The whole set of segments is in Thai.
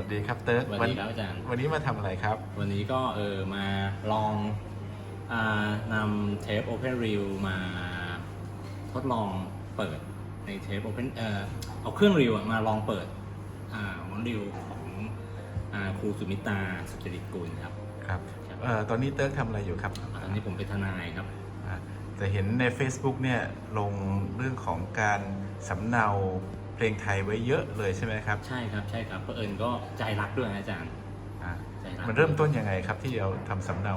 วัสดีครับเติร์กสวัสดีครับอาจารย์ วันนี้มาทำอะไรครับ วันนี้ก็เออมาลองอานำเทป Open Reel มาทดลองเปิดในเทป Open เอ่อเอาเครื่องรีวอะมาลองเปิดอ่าหมอนรีวของอาครูสุมิตาสุจริตกุลครับครับครับเอ่อตอนนี้เติร์กทำอะไรอยู่ครับตอนนี้ผมเป็นทนายครับอ่าแต่เห็นใน Facebook เนี่ยลงเรื่องของการสำเนา เพลงไทยไว้เยอะเลยใช่ไหมครับใช่ครับใช่ครับเพราะเอิญก็ใจรักด้วยนะอาจารย์อ่าใจรักมันเริ่มต้นยังไงครับที่เราทำสำเนา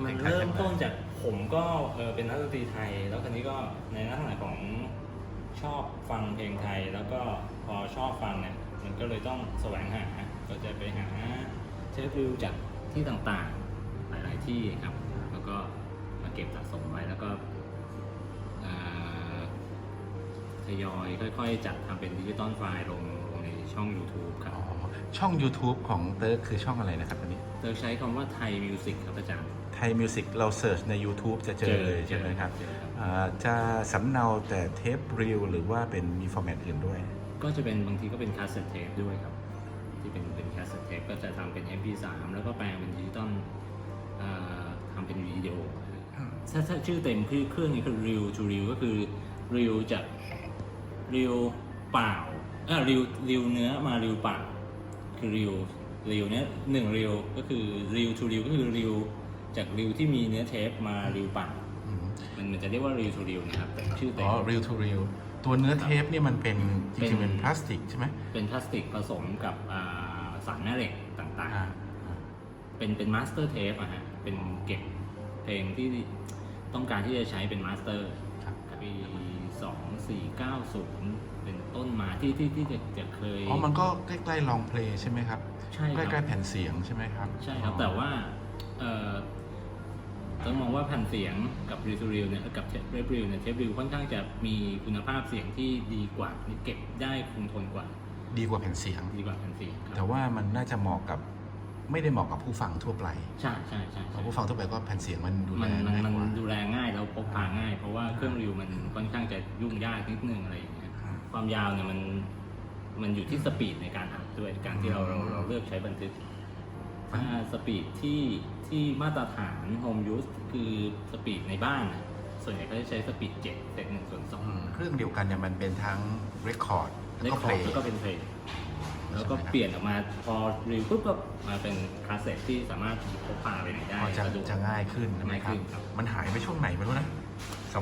เพมัลนงไทยเริ่ขึ้มนต้มานจากผมก็เออเป็นนักดนตรีไทย แล้วคราวนี้ก็ในลักษณะของชอบฟังเพลงไทย แล้วก็พอชอบฟังเนี่ยมันก็เลยต้องแสวงหาก็จะไปหาเทปวิวจากที่ต่างๆ หลายๆที่ครับ แล้วก็มาเก็บสะสมไว้แล้วก็เอ่อ ทยอยค่อยๆ จัดทำเป็นดิจิตอลไฟล์ลงลงในช่อง YouTube ครับอ๋อช่อง YouTube ของเติร์กคือช่องอะไรนะครับอันนี้เธอใช้คำว่าไทยมิวสิกครับอาจารย์ไทยมิวสิกเราเสิร์ชใน YouTube จะเจอเลยใช่ไหมครับเจอครับ อ่าจะสำเนาแต่เทปรีลหรือว่าเป็นมีฟอร์แมตอื่นด้วย ก็จะเป็นบางทีก็เป็นคาสเซ็ตเทปด้วยครับ ที่เป็นเป็นคาสเซ็ตเทปก็จะทำเป็น MP3 แล้วก็แปลงเป็นดิจิตอลเอ่อทำเป็นวิดีโอถ้าถ้าชื่อเต็มคือเครื่องนี้คือ Reel to Reel ก็คือ Reel จาก Reel เปล่าเออ Reel Reel เนื้อมา Reel เปล่าคือ Reel Reel เนี้ยหนึ่ง Reel ก็คือ Reel to Reel ก็คือ Reel จาก Reel ที่มีเนื้อเทปมา Reel เปล่าอืมมันมันจะเรียกว่า Reel to Reel นะครับแต่ชื่อเต็อ๋มอ real to real ตัวเนื้อเทปเนี่ยมันเป็นจเป็นริงๆเป็นพลาสติกใช่ไหมเป็นพลาสติกผสมกับอ่าสารแม่เหล็กต่างอ่าๆเป็นเป็นมาสเตอร์เทปอะฮะเป็นเก็บเพลงที่ต้องการที่จะใช้เป็นมาสเตอร์ครับปี 2490 เป็นต้นมาที่ที่ที่จะจะเคย อ๋อ มันก็ใกล้ๆลองเพลงใช่ไหมครับ ใช่คใกรับล้ๆแผ่นเสียงใช่ไหมครับใช่ครับ แต่ว่าเอ่อต้องมองว่าแผ่นเสียงกับรีทูริลเนี่ยกับเทปริลเนี่ยเทปริลค่อนข้างจะมีคุณภาพเสียงที่ดีกว่าเก็บได้คงทนกว่า ดีกว่าแผ่นเสียง ดีกว่าแผ่นเสียงครับแต่ว่ามันน่าจะเหมาะกับ ไม่ได้เหมาะกับผู้ฟังทั่วไปใช่ใช่ใช่เพใช่ราะผู้ฟังทั่วไปก็แผ่นเสียงมันดูแลมันมันง่ายมันกว่าดูแลง่ายแล้วพกพาง่าย เพราะว่าเครื่องรีวมันค่อนข้างจะยุ่งยากนิดนึงอะไรอย่างเงี้ยอ่าความยาวเนี่ยมันมันอยู่ที่สปีดในการอัดด้วยการที่เราเราเราเลือกใช้บันทึกถ้าสปีดที่ที่มาตรฐานโฮมยูสคือสปีดในบ้านน่ะส่วนใหญ่ก็จะใช้สปีดเจ็ดเศษหนึ่งส่วนสองอืมเครื่องเดียวกันเนี่ยมันเป็นทั้งเรคคอร์ดเลแล้วคก็คเพอลร์ดงแล้วก็เป็นเพลง แล้วก็เปลี่ยนออกมาพอรีวปุ๊บก็มาเป็นคาสเซ็ตที่สามารถพกพาไปไหนได้ก็จะสะดวก จะง่ายขึ้นใช่ไหมครับง่ายขึ้นครับ มันหายไปช่วงไหนไม่รู้นะ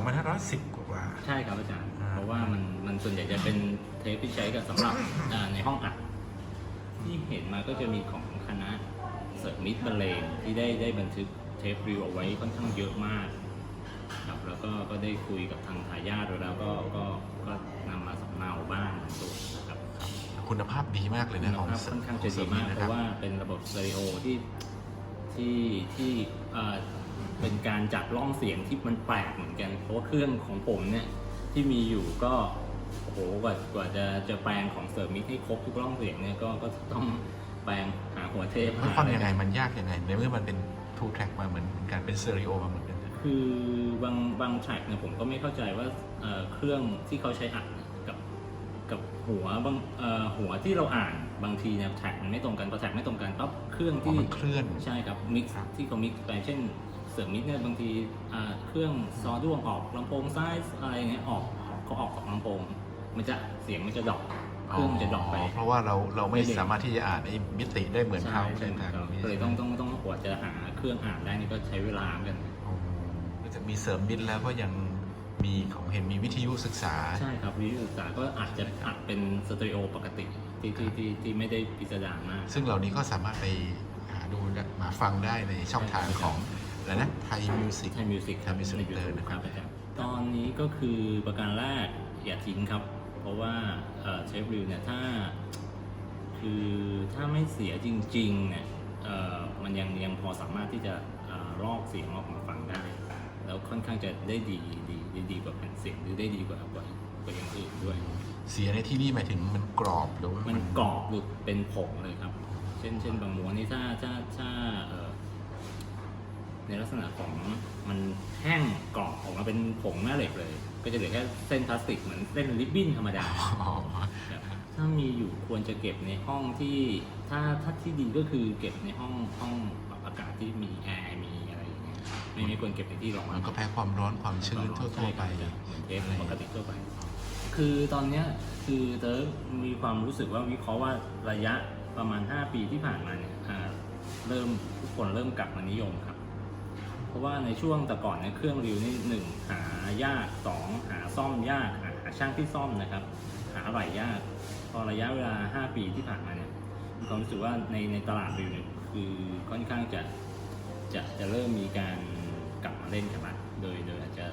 2510 กว่า ใช่ครับอาจารย์ อ่า เพราะว่ามันมันส่วนใหญ่จะเป็นเทปที่ใช้กับสำหรับอ่าในห้องอัดที่เห็นมาก็จะมีของคณะเสริมมิตรบรรเลงที่ได้ได้บันทึกเทปรีวเอาไว้ค่อนข้างเยอะมากครับแล้วก็ก็ได้คุยกับทางทายาทแล้วก็ก็ก็นำมาสำเนาบ้างบางส่วนนะ ครับๆคุณภาพดีมากเลยคุนะณของภาพค่อนข้างจะดีมากนะเพครับราะว่าเป็นระบบสเตอริโอที่ที่ที่เอ่อเป็นการจัดร่องเสียงที่มันแปลกเหมือนกัน เพราะว่าเครื่องของผมเนี่ยที่มีอยู่ก็โอ้โหกว่ากว่าจะจะแปลงของเสริมมิกให้ครบทุกร่องเสียงเนี่ยก็ก็ต้องแปลงหาหัวเทปมันฟังยังไงมันยากยังไงในเมื่อมันเป็น two track มาเหมือนกันเป็นสเตอริโอมาเหมือนกันนะคือบางบางแทร็กเนี่ยผมก็ไม่เข้าใจว่าเอ่อเครื่องที่เขาใช้อัดเนี่ย กับกับหัวบางเอ่อหัวที่เราอ่านบางทีเนี่ยแทร็กมันไม่ตรงกันพอแทร็กไม่ตรงกันปั๊บเครื่องอ๋อที่มันเคลื่อน ใช่ครับมิกครับที่เขามิกไปเช่น เสริมมิกเนี่ยบางทีอ่าเครื่องซอด้วงออกลำโพงซ้ายอะไรเงี้ยออกเขาออกของลำโพง มันจะเสียงมันจะดรอปเครื่องมันจะดรอปไป เพราะว่าเราเราไม่ไม่ได้สามารถที่จะอ่านไอ้มิติได้เหมือนเขาใช่ในใช่ทางครับนี้ก็เลยต้องต้องต้องกว่าจะหาเครื่องอ่านได้นี่ก็ใช้เวลาเหมือนกันอ๋อก็จะมีเสริมมิตรแล้วก็ยัง มีของเห็นมีวิทยุศึกษา ใช่ครับวิทยุศึกษาก็อาจจะอัดเป็นสเตอริโอปกติที่ที่ที่ที่ไม่ได้พิสดารมาก ซึ่งเหล่านี้ก็สามารถไปหาดูได้มาฟังได้ในช่องทางของอะไรนะไทยมิวสิกไทยมิวสิก Thai Music ในยูเลยทูบนะคครัรับบอาจารย์ตอนนี้ก็คือประการแรกอย่าทิ้งครับ เพราะว่าเชฟริวเนี่ยถ้า คือถ้าไม่เสียจริงๆเนี่ยเอ่อมันยังยังพอสามารถที่จะเอ่อลอกเสียงออกมาฟังได้ แล้วค่อนข้างจะได้ดีดีได้ดีกว่าแผ่นเสียงหรือได้ดีกว่ากว่ากว่าอย่างอื่นด้วย เสียในที่นี่หมายถึงมันกรอบหรือว่ามันกรอบหลุดเป็นผงเลยครับ เช่นเช่นบางม้วนนี่ถ้าถ้าถ้าเอ่อในลักษณะของมันแห้งกรอบออกมาเป็นผงแม่เหล็กเลย ก็จะเหลือแค่เส้นพลาสติกเหมือนเส้นริบบิ้นธรรมดา อ๋อครับถถ้ามีอยู่ควรจะเก็บในห้องที่ถ้าถ้าที่ดีก็คือเก็บในห้องห้องปรับอากาศที่มีแอร์มีอะไรอย่างเงี้ย ไม่ไม่ควรเก็บในที่ร้อนมันก็แพ้ความร้อนความชื้นทั่วๆไป ใช่ครับเหมือนเทปปกติทั่วไป คือตอนเนี้ยคือเติร์กมีความรู้สึกว่าวิเคราะห์ว่าระยะประมาณ 5 ปีที่ผ่านมาเนี่ยอ่าเริ่มทุกคนเริ่มกลับมานิยมครับ เพราะว่าในช่วงแต่ก่อนเนี่ยเครื่องริวนี่หนึ่งหายากสองหาซ่อมยากหาหาช่างที่ซ่อมนะครับ หาอะไรยาก พอระยะเวลา 5 ปีที่ผ่านมาเนี่ยมีความรู้สึกว่าในในตลาดริวเนี่ยคือค่อนข้างจะจะจะเริ่มมีการกลับมา เล่นกันละโดยโดยอาจจะ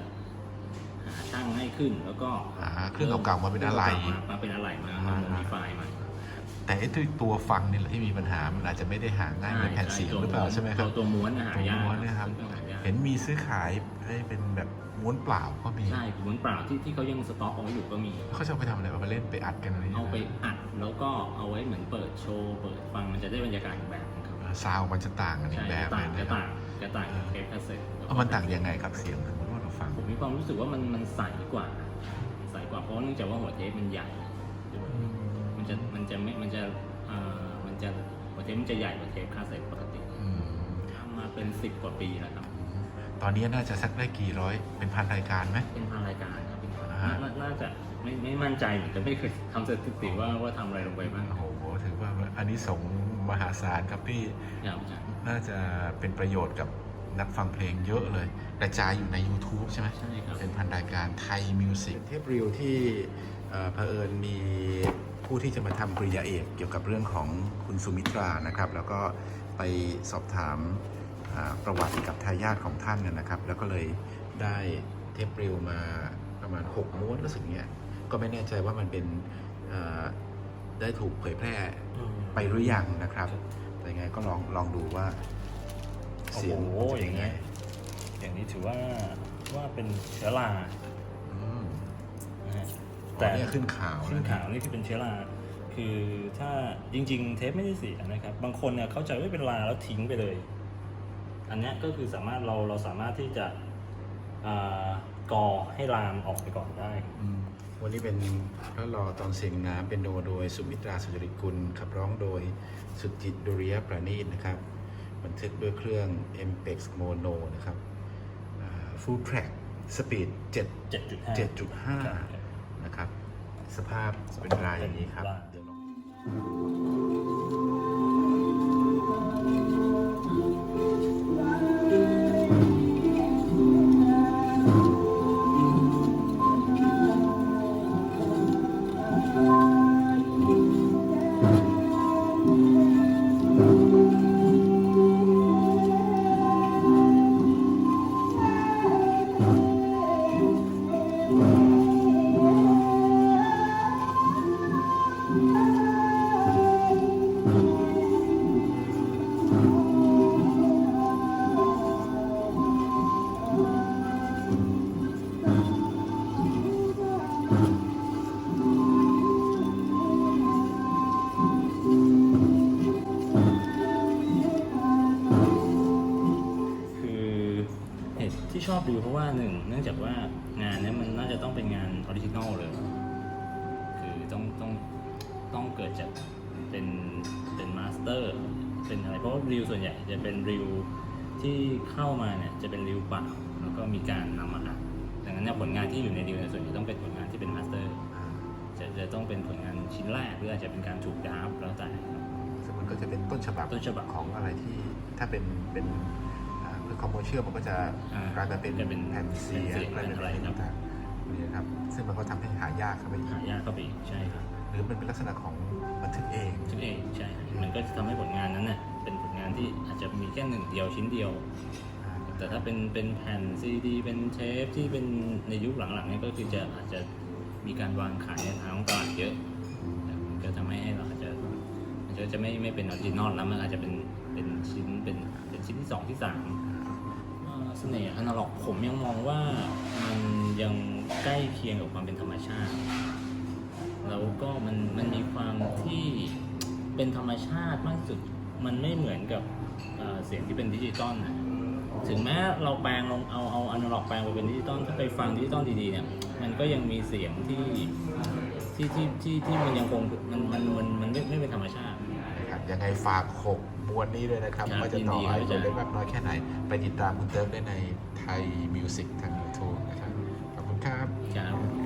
หาช่างให้ขึ้นแล้วก็หาเครื่องเก่าๆมาเป็นอะไหล่มามาเป็นอะไรมามาโมดิฟายใหม่แต่ไอ้ตัวตัวฟังนี่แหละที่มีปัญหา มันอาจจะไม่ได้หาง่ายเหมือนแผ่นเสียงหรือเปล่าใช่ไหมครับ ตัวตัวม้วนน่ะหายากตัวม้วนเนี่ยครับตัวม้วนหายากเห็นมีซื้อขายได้เป็นแบบม้วนเปล่าก็มีใช่ม้วนเปล่าที่ที่เขายังสต็อกเอาไว้อยู่ก็มี เขาจะเอาไปทำอะไรเอาไปเล่นไปอัดกันอะไรอย่างเอาเงี้ยไปอัดแล้วก็เอาไว้เหมือนเปิดโชว์เปิดฟังมันจะได้บรรยากาศอีกแบบนึงครับซาวด์มันจะต่างกันอีใช่กแบบจะเลต่ายงนะจะครับ ต่าง จะต่างจากเทปคาสเซ็ตเอามันต่างยังไงครับเสียงสมมติว่าเราฟัง ผมมีความรู้สึกว่ามันมันใสกว่า ใสกว่าเพราะเนื่องจากว่าหัวเทปมันใหญ่ด้วยมันจะมันจะไม่มันจะเอ่อมันจะหัวเทปมันจะใหญ่กว่าเทปคาสเซ็ตปกติอืม ทำมาเป็นสิบกว่าปีแล้วครับ ตอนนี้น่าจะสักได้กี่ร้อย เป็นพันรายการไหม เป็นทางรายการครับเป็นทางอ่านาน่าจะไม่ไม่มั่นใจเหมือนกันไม่เคยทำสถิติว่าว่าทำอะไรลงไปบ้าง โอ้โห ถือว่าอันนี้สงส์ มหาศาลครับพี่ครับอาจารย์น่าจะเป็นประโยชน์กับนักฟังเพลงเยอะเลยกระจายอยู่ใน YouTube ใช่ไหมใช่ครับ เป็นพันรายการไทยมิวสิกเทปริวที่เอ่อเผอิญมีผู้ที่จะมาทำปริญญาเอกเกี่ยวกับเรื่องของคุณสุมิตรานะครับ แล้วก็ไปสอบถามอ่าประวัติกับทายาทของท่านนะนะครับ แล้วก็เลยได้เทปริวมาประมาณ 6ม้วนรู้สึกเนี้ยก็ไม่แน่ใจว่ามันเป็นเอ่อ ได้ถูกเผยแพร่ไปหรือยังนะครับแต่ยังไงก็ลองลองดูว่า เสียงโอ้โหจะอเป็ย่านงไงเงี้ยอย่างนี้ถือว่าว่าเป็นเชื้อราอืมนะฮะแต่แต่เนี่ยขึ้นข่าวขึ้นะนเนี่ยขาวนี่คือเป็นเชื้อราคือถ้าจริง ๆ เทปไม่ได้เสียนะครับ บางคนเนี่ยเข้าใจว่าเป็นราแล้วทิ้งไปเลย อันเนี้ยก็คือสามารถเราเราสามารถที่จะอ่ากอให้รามออกไปก่อนได้อืม วันนี้เป็นพระรอตอนเสียงน้ำเป็นโดโดยสุมิตราสุจริตกุลขับร้องโดยสุจิตดุริยประณีตนะครับ บันทึกด้วยเครื่อง MPEX Mono นะครับ Full Track Speed 7 7.5 7.5นะครับ สภาพเป็นรายอย่างนี้ครับเดี๋ยวลอง คือเหตุที่ชอบดูเพราะว่าหนึ่งเนื่องจากว่างานเนี้ยมันน่าจะต้องเป็นงานออริจินอลเลย เกิดจากเป็นเป็นมาสเตอร์เป็นอะไรเพราะว่าริวส่วนใหญ่จะเป็นริวที่เข้ามาเนี่ยจะเป็นริวเปล่าแล้วก็มีการนำมาอัดดังนั้นเนี่ยผลงานที่อยู่ในริวเนี่ยส่วนใหญ่ต้องเป็นผลงานที่เป็นมาสเตอร์จะจะต้องเป็นผลงานชิ้นแรกหรืออาจจะเป็นการถูกดราฟต์แล้วแต่ครับซึ่งมันก็จะเป็นต้นฉบับต้นฉบับของอะไรที่ถ้าเป็นเป็นอ่าคือคอมเมอร์เชียลมันก็จะอ่ากลายมาเป็นจะเป็นแผ่นเสียงแผ่นเสียงกลายเป็นเป็นอะไรครับ ต่างๆนี่นะครับซึ่งมันก็ทำให้หายากเข้าไปอีก หายากเข้าไปอีกใช่ครับ หรือมันเป็นลักษณะของบันทึกเองซึ่งเองใช่ มันก็จะทำให้ผลงานนั้นเน่ะเป็นผลงานที่อาจจะมีแค่หนึ่งเดียวชิ้นเดียว แต่ถ้าเป็นเป็นแผ่นซีดีเป็นเทปที่เป็นในยุคหลังๆเนี่ยก็คือจะอาจจะมีการวางขายในทางตลาดเยอะมันก็ทำให้เราอาจจะมันก็จะไม่ไม่เป็นออริจินอลแล้วมันอาจจะเป็นเป็นชิ้นเป็นเป็นชิ้นที่สองที่สาม เอ่อเสน่ห์อนาล็อกผมยังมองว่ามันยังใกล้เคียงกับความเป็นธรรมชาติ แล้วก็มันมันมีความที่เป็นธรรมชาติมากสุด มันไม่เหมือนกับเเสียงที่เป็นดิจิตอลนะถึงแม้เราแปลงลงเอาเอาอนาล็อกแปลงไปเป็นดิจิตอลถ้าไปฟังดิจิตอลดีๆเนี่ยมันก็ยังมีเสียงที่ที่ที่ที่ที่มันยังคงมันมันมันมันไม่ไม่เป็นธรรมชาติครับยังไงฝากหกมวนนี้ด้วยนะครับว่าจะต่อยินรับ ให้ตัเล็กมากน้อยแค่ไหน ไปติดตามคุณเติมได้ในไทยมิวสิกทาง YouTube นะครับ ขอบคุณครับ ครับ